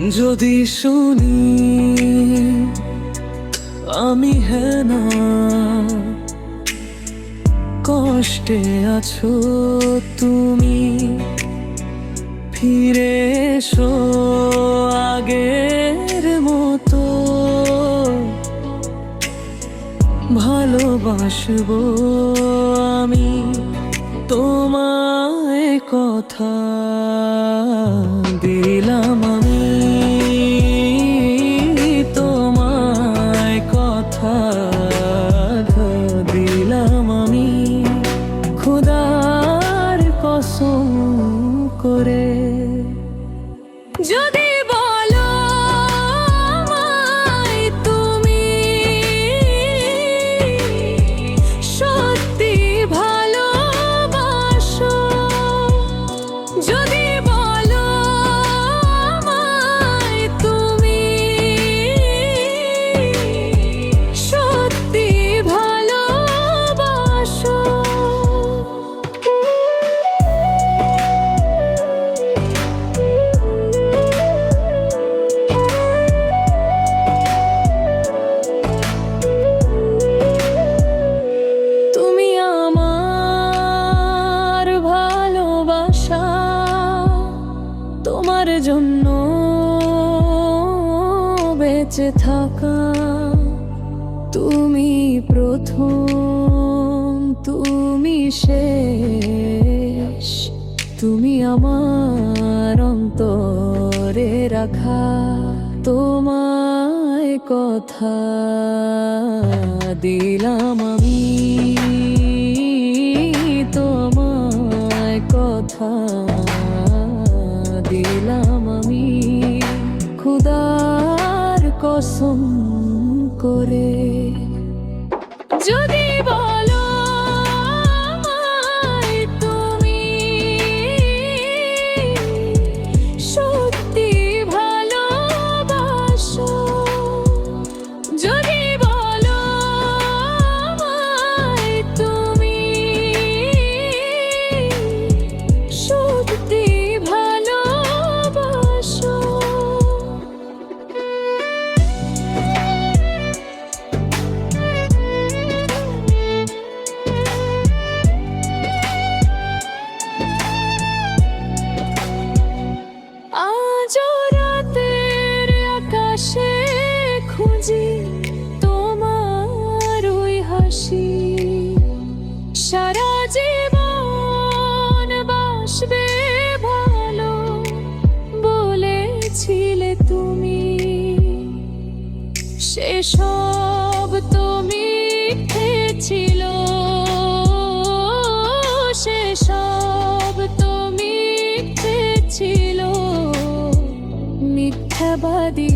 যদি শুনি আমি না কষ্টে আছো তুমি। ফিরে এসো আগের মতো। ভালোবাসবো আমি তোমায় কথা। কসম করে জন্য বেঁচে থাকা। তুমি প্রথম, তুমি শেষ। তুমি আমার অন্তরে রাখা তোমায় কথা দিলাম আমি। দিলাম আমি খুদার কসম করে। সেসব তুমি ছিল সেসব তুমি ছিল মিথ্যাবাদী